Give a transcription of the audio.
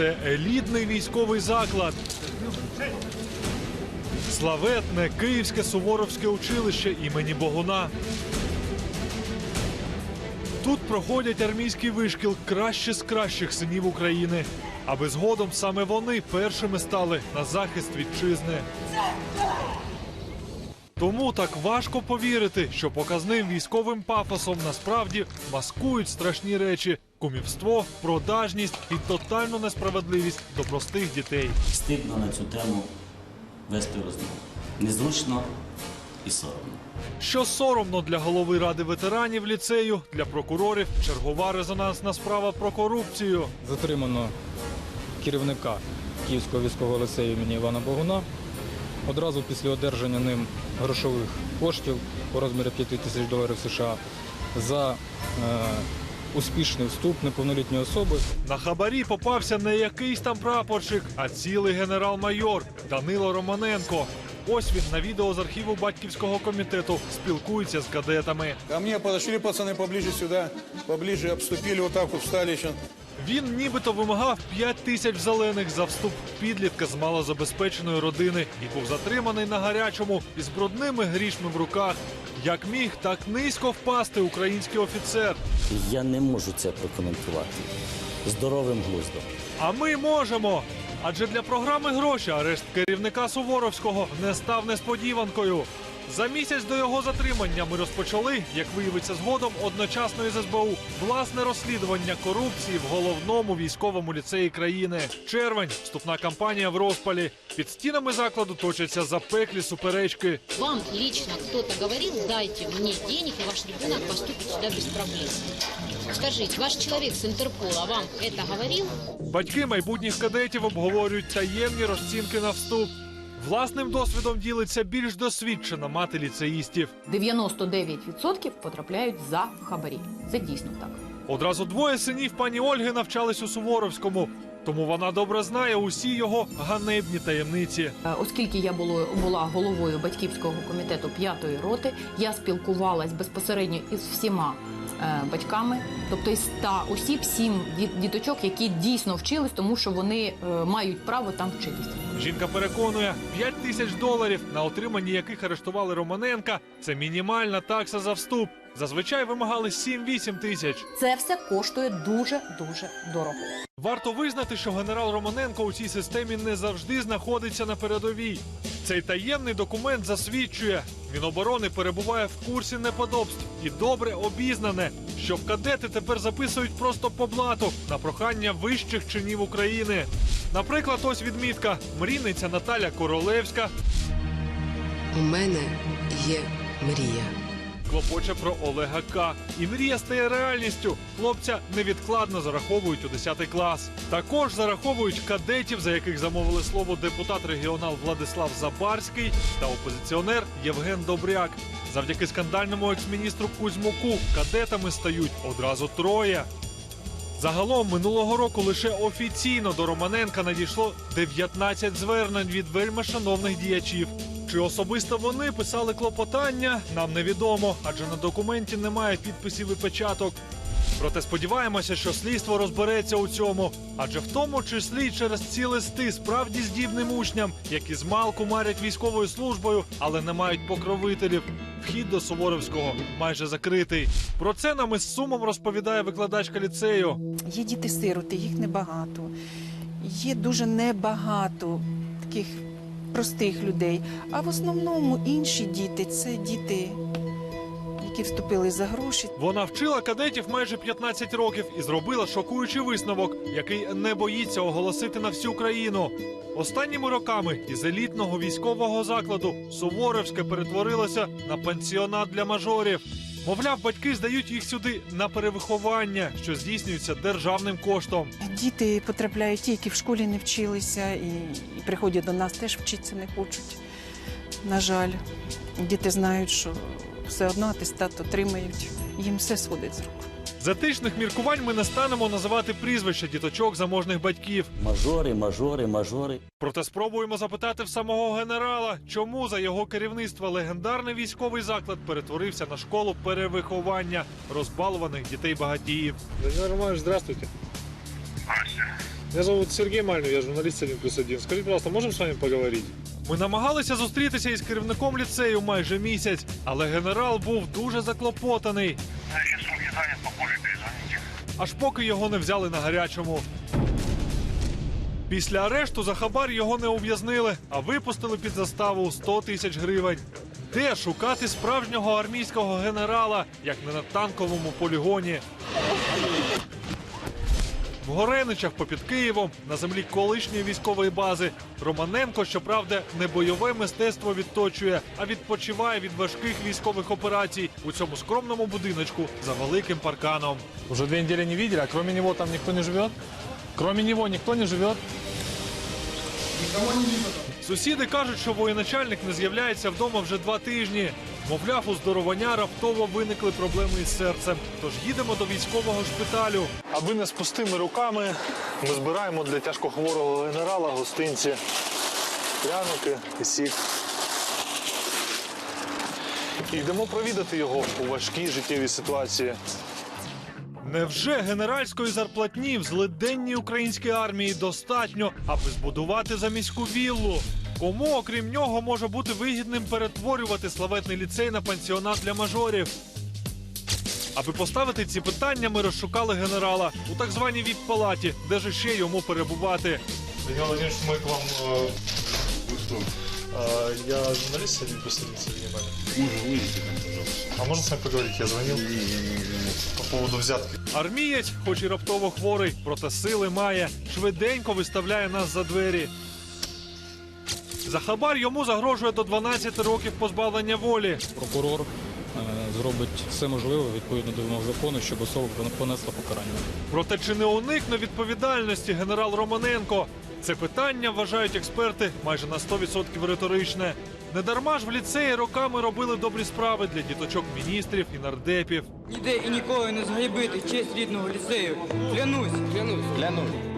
Це елітний військовий заклад. Славетне Київське Суворовське училище імені Богуна. Тут проходять армійський вишкіл краще з кращих синів України, аби згодом саме вони першими стали на захист вітчизни. Тому так важко повірити, що показним військовим пафосом насправді маскують страшні речі: кумівство, продажність і тотальну несправедливість до простих дітей. Стидно на цю тему вести розмову. Незручно і соромно. Що соромно для голови ради ветеранів ліцею, для прокурорів чергова резонансна справа про корупцію. затримано керівника Київського військового ліцею імені Івана Богуна. Одразу після одержання ним грошових коштів у розмірі 5 тисяч доларів США за е, успішний вступ неповнолітньої особи На хабарі попався не якийсь там прапорщик, а цілий генерал-майор Данило Романенко. Ось він на відео з архіву батьківського комітету спілкується з кадетами. Ко мне подошли пацаны поближе сюда, поближе обступили, вот так вот встали. Він нібито вимагав 5 тисяч зелених за вступ підлітка з малозабезпеченої родини і був затриманий на гарячому із брудними грішми в руках. Як міг так низько впасти український офіцер. Я не можу це прокоментувати здоровим глуздом. А ми можемо. Адже для програми гроші арешт керівника Суворовського не став несподіванкою. За місяць до його затримання ми розпочали, як виявиться згодом, одночасно із СБУ власне розслідування корупції в головному військовому ліцеї країни. Червень, вступна кампанія в розпалі. Під стінами закладу точаться запеклі суперечки. Вам лично кто-то говорил, дайте мне денег, и ваш ребенок поступит сюда без проблем. Скажите, ваш человек с Интерпола вам это говорил? Батьки майбутніх кадетів обговорюють таємні розцінки на вступ. Власним досвідом ділиться більш досвідчена мати ліцеїстів. 99% потрапляють за хабарі. Це дійсно так. Одразу двоє синів пані Ольги навчались у Суворовському, тому вона добре знає усі його ганебні таємниці. Е, Оскільки я було, була головою батьківського комітету п'ятої роти, я спілкувалась безпосередньо із всіма е, батьками, тобто із 100 осіб, сім діточок, які дійсно вчились, тому що вони е, мають право там вчитися. Жінка переконує, 5 тисяч доларів, на отриманні яких арештували Романенка, це мінімальна такса за вступ. Зазвичай вимагали 7-8 тисяч. Це все коштує дуже дуже дорого. Варто визнати, що генерал Романенко у цій системі не завжди знаходиться на передовій. Цей таємний документ засвідчує, Міноборони перебуває в курсі неподобств і добре обізнане, що в кадети тепер записують просто по блату на прохання вищих чинів України. Наприклад, ось відмітка мрійниця Наталя Королевська У мене є мрія. клопоче про Олега К. І мрія стає реальністю. Хлопця невідкладно зараховують у 10 клас. Також зараховують кадетів, за яких замовили слово депутат регіонал Владислав Забарський та опозиціонер Євген Добряк. Завдяки скандальному екс-міністру Кузьмуку кадетами стають одразу троє. Загалом минулого року лише офіційно до Романенка надійшло 19 звернень від вельми шановних діячів. Чи особисто вони писали клопотання, нам невідомо, адже на документі немає підписів і печаток. Проте сподіваємося, що слідство розбереться у цьому, адже в тому числі через ці листи справді здібним учням, які з малку марять військовою службою, але не мають покровителів. Вхід до Суворовського майже закритий. Про це нам із сумом розповідає викладачка ліцею. Є діти-сироти, їх небагато. Є дуже небагато таких простих людей. А в основному інші діти це діти, які вступили за гроші. Вона вчила кадетів майже 15 років і зробила шокуючий висновок, який не боїться оголосити на всю країну. Останніми роками із елітного військового закладу Суворовське перетворилося на пансіонат для мажорів. Мовляв, батьки здають їх сюди на перевиховання, що здійснюється державним коштом. Діти потрапляють ті, які в школі не вчилися, і, і приходять до нас, теж вчитися не хочуть. На жаль, діти знають, що все одно атестат отримають. Їм все сходить з рук. З етичних міркувань ми не станемо називати прізвища діточок заможних батьків. Мажори, мажори, мажори. Проте спробуємо запитати в самого генерала, чому за його керівництва легендарний військовий заклад перетворився на школу перевиховання розбалуваних дітей багатіїв. Владимир Романович, здравствуйте. Меня зовут Сергей Мальнев, я журналист 1 плюс 1. Скажите, пожалуйста, можем с вами поговорить? Ми намагалися зустрітися із керівником ліцею майже місяць, але генерал був дуже заклопотаний. Аж поки його не взяли на гарячому. Після арешту за хабар його не ув'язнили, а випустили під заставу у 100 тисяч гривень. Де шукати справжнього армійського генерала, як не на танковому полігоні? В Гореничах попід Києвом на землі колишньої військової бази Романенко, щоправда, не бойове мистецтво відточує, а відпочиває від важких військових операцій у цьому скромному будиночку за великим парканом. Уже две недели не видели, а кроме него там никто не живет? Кроме него никто не живет? Сусіди кажуть, що воєначальник не з'являється вдома вже два тижні. Мовляв, у здоровання раптово виникли проблеми із серцем. Тож їдемо до військового шпиталю. Аби не з пустими руками, ми збираємо для тяжкохворого генерала гостинці, пряники і сік. І йдемо провідати його у важкій життєвій ситуації. Невже генеральської зарплатні в злиденній українській армії достатньо, аби збудувати заміську віллу? Кому, окрім нього, може бути вигідним перетворювати славетний ліцей на пансіонат для мажорів? Аби поставити ці питання, ми розшукали генерала у так званій віп-палаті, де ж ще йому перебувати. Данил Владимирович, мы к вам... Вы кто? Я журналист, один плюс один, Сергей Можно выйдите там, пожалуйста. А можно с вами поговорить? Я звонил по поводу взятки. Армієць, хоч і раптово хворий, проте сили має, швиденько виставляє нас за двері. За хабар йому загрожує до 12 років позбавлення волі. Прокурор е, зробить все можливе відповідно до вимог закону, щоб особа понесла покарання. Проте чи не уникне відповідальності генерал Романенко? Це питання вважають експерти майже на 100% риторичне. Недарма ж в ліцеї роками робили добрі справи для діточок міністрів і нардепів. Ніде і ніколи не згайбити честь рідного ліцею. Клянусь. Клянусь. Клянусь.